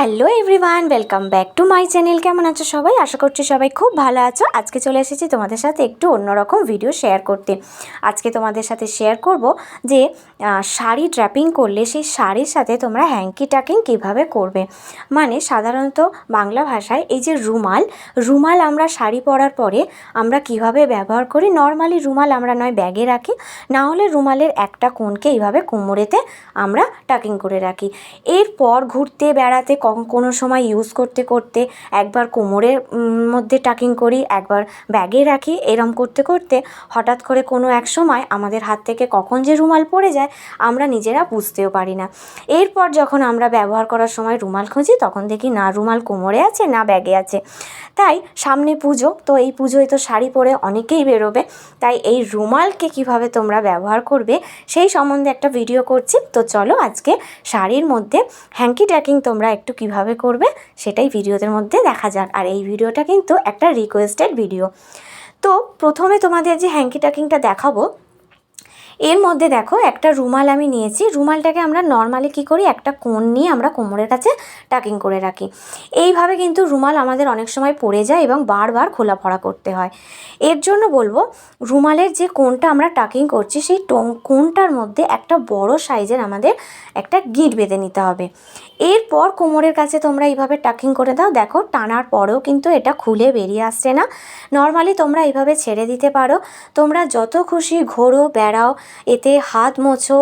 Hello everyone, welcome back to my channel. কেমন আছো সবাই? আশা করছি সবাই খুব ভালো আছো। আজকে চলে এসেছি তোমাদের সাথে একটু অন্যরকম ভিডিও শেয়ার করতে। আজকে তোমাদের সাথে শেয়ার করব যে শাড়ি ড্র্যাপিং করলে সেই শাড়ির সাথে তোমরা হ্যাঙ্কি টাকিং কীভাবে করবে? মানে সাধারণত বাংলা ভাষায় এই যে রুমাল রুমাল আমরা শাড়ি পরার পরে আমরা কীভাবে ব্যবহার করি? নর্মালি রুমাল আমরা নয়, ব্যাগে রাখি। না হলে রুমালের একটা কোণকে এইভাবে কোমরেতে আমরা টাকিং করে রাখি। এরপর ঘুরতে বেড়াতে কোনো সময় ইউজ করতে করতে একবার কোমরের মধ্যে টাকিং করি, একবার ব্যাগে রাখি, এরম করতে করতে হঠাৎ করে কোনো এক সময় আমাদের হাত থেকে কখন যে রুমাল পড়ে যায় আমরা নিজেরা বুঝতেও পারি না। এরপর যখন আমরা ব্যবহার করার সময় রুমাল খুঁজি তখন দেখি না রুমাল কোমরে আছে, না ব্যাগে আছে। তাই সামনে পুজো, তো এই পুজোয় তো শাড়ি পরে অনেকেই বেরোবে, তাই এই রুমালকে কীভাবে তোমরা ব্যবহার করবে সেই সম্বন্ধে একটা ভিডিও করছি। তো চলো আজকে শাড়ির মধ্যে হ্যাঙ্কি ট্যাকিং তোমরা একটু কীভাবে করবে সেটাই ভিডিওদের মধ্যে দেখা যাক। আর এই ভিডিওটা কিন্তু একটা রিকোয়েস্টেড ভিডিও তো প্রথমে তোমাদের যে হ্যাঙ্কি ট্যাকিংটা দেখাবো এর মধ্যে দেখো একটা রুমাল আমি নিয়েছি। রুমালটাকে আমরা নর্মালি কী করি? একটা কোণ নিয়ে আমরা কোমরের কাছে টাকিং করে রাখি। এইভাবে কিন্তু রুমাল আমাদের অনেক সময় পড়ে যায় এবং বারবার খোলা পড়া করতে হয়। এর জন্য বলব, রুমালের যে কোণটা আমরা টাকিং করছি, সেই টোং কোণটার মধ্যে একটা বড় সাইজের আমাদের একটা গিঁট বেঁধে নিতে হবে। এরপর কোমরের কাছে তোমরা এইভাবে টাকিং করে দাও। দেখো, টানার পরেও কিন্তু এটা খুলে বেরিয়ে আসছে না। নর্মালি তোমরা এইভাবে ছেড়ে দিতে পারো। তোমরা যত খুশি ঘোরো, বেড়াও এতে হাত মোছো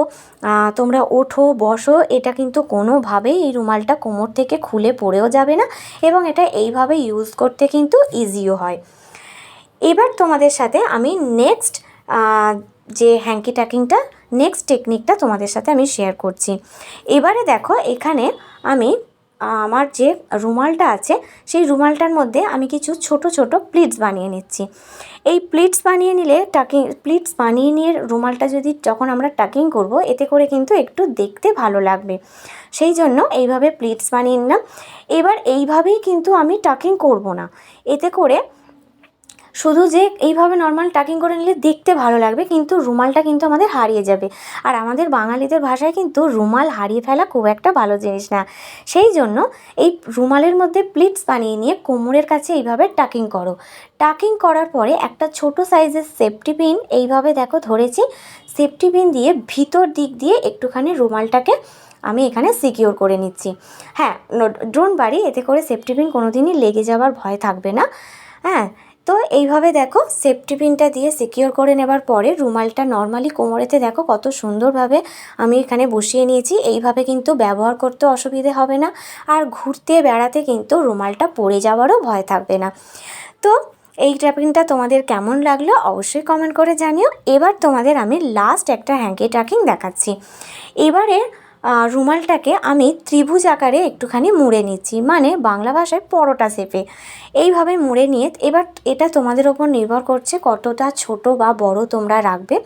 তোমরা ওঠো, বসো, এটা কিন্তু কোনোভাবেই এই রুমালটা কোমর থেকে খুলে পড়েও যাবে না এবং এটা এইভাবে ইউজ করতে কিন্তু ইজিও হয়। এবার তোমাদের সাথে আমি নেক্সট যে হ্যাঙ্কি ট্যাকিংটা নেক্সট টেকনিকটা তোমাদের সাথে আমি শেয়ার করছি। এবারে দেখো এখানে আমি আমার যে রুমালটা আছে, সেই রুমালটার মধ্যে আমি কিছু ছোট ছোট প্লিটস বানিয়ে নিচ্ছি। এই প্লিটস বানিয়ে নিলে টাকিং, প্লিটস বানিয়ে নিয়ে রুমালটা যদি যখন আমরা টাকিং করব, এতে করে কিন্তু একটু দেখতে ভালো লাগবে। সেই জন্য এইভাবে প্লিটস বানিয়ে নিলাম। এবার এইভাবেই কিন্তু আমি টাকিং করব না। এতে করে শুধু যে এইভাবে নর্মাল টাকিং করে নিলে দেখতে ভালো লাগবে, কিন্তু রুমালটা কিন্তু আমাদের হারিয়ে যাবে। আর আমাদের বাঙালিদের ভাষায় কিন্তু রুমাল হারিয়ে ফেলা খুব একটা ভালো জিনিস না। সেই জন্য এই রুমালের মধ্যে প্লিটস বানিয়ে নিয়ে কোমরের কাছে এইভাবে টাকিং করো। টাকিং করার পরে একটা ছোট সাইজের সেফটি পিন এইভাবে দেখো ধরেছি সেফটি পিন দিয়ে ভিতর দিক দিয়ে একটুখানি রুমালটাকে আমি এখানে সিকিওর করে নিচ্ছি। হ্যাঁ ড্রোন বাড়ি এতে করে সেফটি পিন কোনো দিনই লেগে যাওয়ার ভয় থাকবে না। হ্যাঁ তো এইভাবে দেখো সেফটি পিনটা দিয়ে সিকিওর করে নেবার পরে রুমালটা নর্মালি কোমরেতে দেখো কত সুন্দরভাবে আমি এখানে বসিয়ে নিয়েছি। এইভাবে কিন্তু ব্যবহার করতে অসুবিধে হবে না আর ঘুরতে বেড়াতে কিন্তু রুমালটা পড়ে যাওয়ারও ভয় থাকবে না। তো এই ট্র্যাপিংটা তোমাদের কেমন লাগল অবশ্যই কমেন্ট করে জানিও। এবার তোমাদের আমি লাস্ট একটা হ্যাঙ্কি ট্র্যাকিং দেখাচ্ছি। এবারে রুমালটাকে আমি ত্রিভুজ আকারে একটুখানি মুড়ে নিচ্ছি মানে বাংলা ভাষায় পরোটা শেপে। এইভাবে মুড়ে নিয়ে, এবার এটা তোমাদের ওপর নির্ভর করছে কতটা ছোট বা বড় তোমরা রাখবে।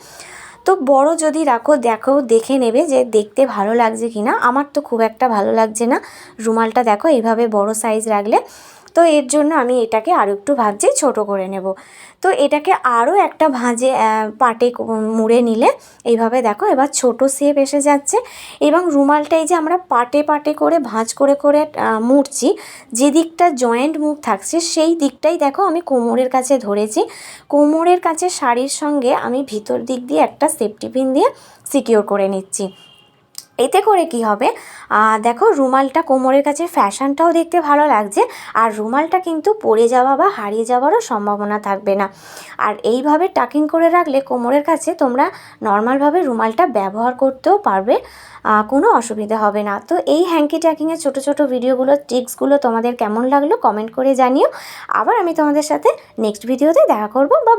তো বড় যদি রাখো, দেখো, দেখে নেবে যে দেখতে ভালো লাগছে কি না আমার তো খুব একটা ভালো লাগছে না। রুমালটা দেখো, এইভাবে বড় সাইজ রাখলে তো এর জন্য আমি এটাকে আরও একটু ভাবছি ছোট করে নেব। তো এটাকে আরও একটা ভাঁজে পাটে মুড়ে নিলে এইভাবে দেখো এবার ছোট সেপ এসে যাচ্ছে এবং রুমালটা এই যে আমরা পাটে পাটে করে, ভাঁজ করে করে মুড়ছি, যে দিকটা জয়েন্ট মুখ থাকছে সেই দিকটাই দেখো আমি কোমরের কাছে ধরেছি। কোমরের কাছে শাড়ির সঙ্গে আমি ভিতর দিক দিয়ে একটা সেফটি পিন দিয়ে সিকিওর করে নিচ্ছি। এতে করে কি হবে? দেখো রুমালটা কোমরের কাছে ফ্যাশনটাও দেখতে ভালো লাগছে, আর রুমালটা কিন্তু পড়ে যাওয়া বা হারিয়ে যাওয়ারও সম্ভাবনা থাকবে না। আর এইভাবে টাকিং করে রাখলে কোমরের কাছে তোমরা নর্মালভাবে রুমালটা ব্যবহার করতেও পারবে কোনো অসুবিধা হবে না। তো এই হ্যাঙ্কি ট্যাকিংয়ের ছোটো ছোটো ভিডিওগুলো ট্রিক্সগুলো তোমাদের কেমন লাগল কমেন্ট করে জানিও। আবার আমি তোমাদের সাথে নেক্সট ভিডিওতে দেখা করব। বা